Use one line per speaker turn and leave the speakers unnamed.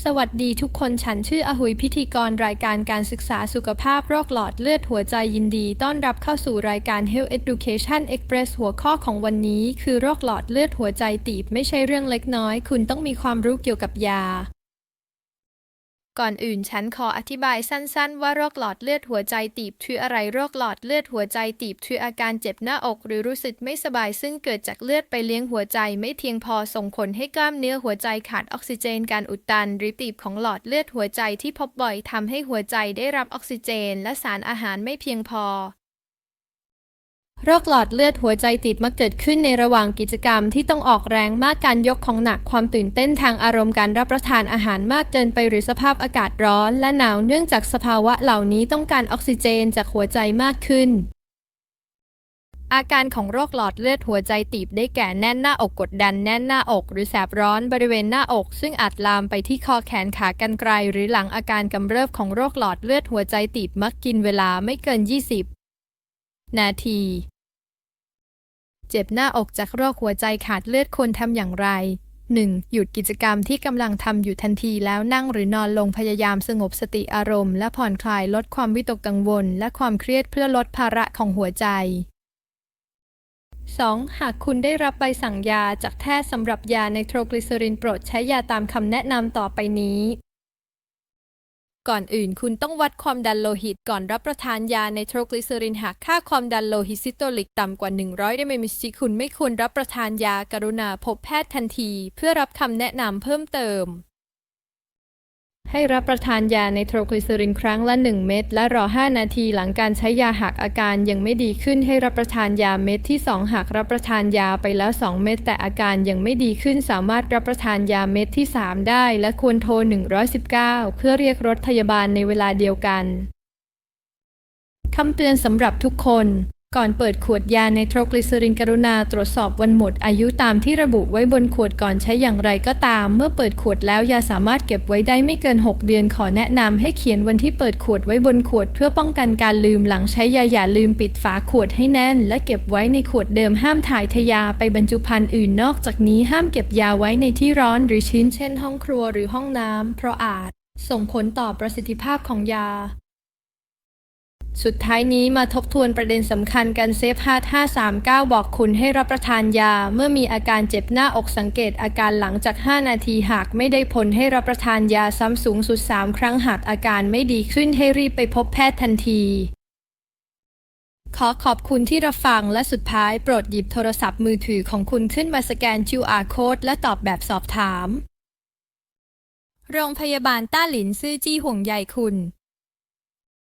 สวัสดีทุกคนฉันชื่ออหุยพิธีกรรายการการศึกษาสุขภาพโรคหลอดเลือดหัวใจยินดี ต้อนรับเข้าสู่รายการ Health Education Express หัวข้อของวันนี้ คือโรคหลอดเลือดหัวใจตีบไม่ใช่เรื่องเล็กน้อย คุณต้องมีความรู้เกี่ยวกับยา ก่อนอื่นฉันขออธิบายสั้นๆ ว่าโรคหลอดเลือดหัวใจตีบคืออะไรโรคหลอดเลือดหัวใจตีบคืออาการเจ็บหน้าอกหรือรู้สึกไม่สบายซึ่งเกิดจากเลือดไปเลี้ยงหัวใจไม่เพียงพอส่งผลให้กล้ามเนื้อหัวใจขาดออกซิเจนการอุดตันหรือตีบของหลอดเลือดหัวใจที่พบบ่อยทำให้หัวใจได้รับออกซิเจน และสารอาหารไม่เพียงพอ โรคหลอดเลือดหัวใจติดมักเกิดขึ้นในระหว่างกิจกรรมที่ต้องออกแรงมากการยกของหนักความตื่นเต้นทางอารมณ์การรับประทานอาหารมากเกินไปหรือสภาพอากาศร้อนและหนาวเนื่องจากสภาวะเหล่านี้ต้องการออกซิเจนจากหัวใจมากขึ้น อาการของโรคหลอดเลือดหัวใจตีบได้แก่แน่นหน้าอกกดดันแน่นหน้าอก หรือแสบร้อนบริเวณหน้าอก ซึ่งอาจลามไปที่คอแขนขากรรไกรหรือหลังอาการกำเริบของโรคหลอดเลือดหัวใจตีบมักกินเวลาไม่เกิน 20 นาที เจ็บหน้าอกจากโรคหัวใจขาดเลือดควรทำอย่างไร 1. หยุดกิจกรรมที่กำลังทำอยู่ทันทีแล้วนั่งหรือนอนลงพยายามสงบสติอารมณ์ และผ่อนคลายลดความวิตกกังวล และความเครียดเพื่อลดภาระของหัวใจ 2. หากคุณได้รับใบสั่งยาจากแพทย์สำหรับยาไนโตรกลีเซอรินโปรดใช้ยาตามคำแนะนำต่อไปนี้ ก่อนอื่นคุณต้องวัดความดันโลหิตก่อนรับประทานยาในโทรกลิเซอรินหากค่าความดันโลหิตซิสโตลิกต่ำกว่า 100 ได้ไมมิชิคุณไม่ควรรับประทานยากรุณาพบแพทย์ทันที เพื่อรับคำแนะนำเพิ่มเติม ให้รับประทานยาไนโตรกลีเซอรินครั้งละ 1 เม็ดและรอ 5 นาทีหลังการใช้ยาหากอาการยังไม่ดีขึ้นให้รับประทานยาเม็ดที่ 2 หากรับประทานยาไปแล้ว 2 เม็ดแต่อาการยังไม่ดีขึ้นสามารถรับประทานยาเม็ดที่ 3 ได้ และควรโทร 119 เพื่อเรียกรถพยาบาลในเวลาเดียวกันคำเตือนสำหรับทุกคน ก่อนเปิดขวดยาในโทรกลีเซอรินกรุณาตรวจสอบวันหมดอายุตามที่ระบุไว้บนขวดก่อนใช้อย่างไรก็ตาม เมื่อเปิดขวดแล้วยาสามารถเก็บไว้ได้ไม่เกิน 6 เดือนขอแนะนำให้เขียนวันที่เปิดขวดไว้บนขวด เพื่อป้องกันการลืมหลังใช้ยาอย่าลืมปิดฝาขวดให้แน่น และเก็บไว้ในขวดเดิมห้ามถ่ายทยาไปบรรจุภัณฑ์อื่นนอกจากนี้ห้ามเก็บยาไว้ในที่ร้อนหรือชื้นเช่น ห้องครัวหรือห้องน้ำเพราะอาจส่งผลต่อประสิทธิภาพของยา สุดท้ายนี้มาทบทวนประเด็นสำคัญกันเซฟฮาร์539 บอกคุณให้รับประทานยา เมื่อมีอาการเจ็บหน้าอกสังเกตอาการหลังจาก 5 นาทีหากไม่ได้ผลให้รับประทานยาซ้ำสูงสุด 3 ครั้งหากอาการไม่ดีขึ้นให้รีบไปพบแพทย์ทันที ขอขอบคุณที่รับฟังและสุดท้ายโปรดหยิบโทรศัพท์มือถือของคุณขึ้นมาสแกน QR code และตอบแบบสอบถาม โรงพยาบาลต้าหลินซื่อจี้ห่วงใยคุณ